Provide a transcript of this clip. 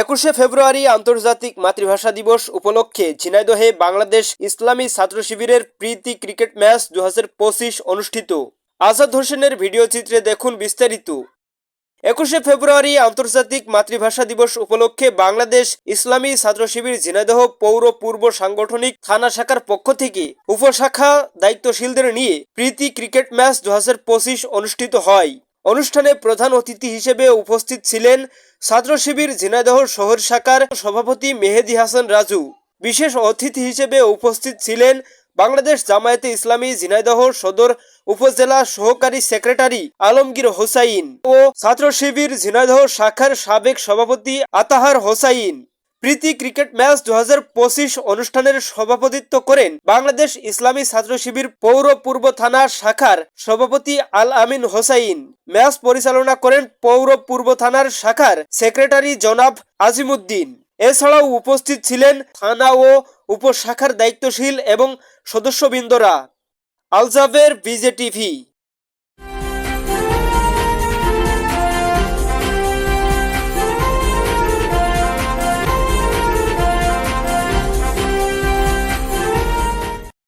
একুশে ফেব্রুয়ারি আন্তর্জাতিক মাতৃভাষা দিবস উপলক্ষে ঝিনাইদহে বাংলাদেশ ইসলামী ছাত্র শিবিরের প্রীতি ক্রিকেট ম্যাচ দু হাজার পঁচিশ অনুষ্ঠিত। আজাদ হোসেনের ভিডিও চিত্রে দেখুন বিস্তারিত। একুশে ফেব্রুয়ারি আন্তর্জাতিক মাতৃভাষা দিবস উপলক্ষে বাংলাদেশ ইসলামী ছাত্র শিবির ঝিনাইদহ পৌর পূর্ব সাংগঠনিক থানা শাখার পক্ষ থেকে উপশাখা দায়িত্বশীলদের নিয়ে প্রীতি ক্রিকেট ম্যাচ দু হাজার পঁচিশ অনুষ্ঠিত হয়। অনুষ্ঠানে প্রধান অতিথি হিসেবে উপস্থিত ছিলেন ছাত্র শিবির ঝিনাইদহ শহর শাখার সভাপতি মেহেদি হাসান রাজু। বিশেষ অতিথি হিসেবে উপস্থিত ছিলেন বাংলাদেশ জামায়াতে ইসলামী ঝিনাইদহ সদর উপজেলা সহকারী সেক্রেটারি আলমগীর হোসাইন ও ছাত্র শিবির ঝিনাইদহ শাখার সাবেক সভাপতি আতাহার হোসাইন। প্রীতি ক্রিকেট ম্যাচ দু পঁচিশ অনুষ্ঠানের সভাপতিত্ব করেন বাংলাদেশ ইসলামী ছাত্র শিবির পৌর পূর্ব থানা শাখার সভাপতি আল আমিন হোসাইন। ম্যাচ পরিচালনা করেন পৌর পূর্ব থানার শাখার সেক্রেটারি জনাব আজিমুদ্দিন। এছাড়াও উপস্থিত ছিলেন থানা ও উপশাখার দায়িত্বশীল এবং সদস্যবৃন্দরা। আলজাবের বিজেটিভি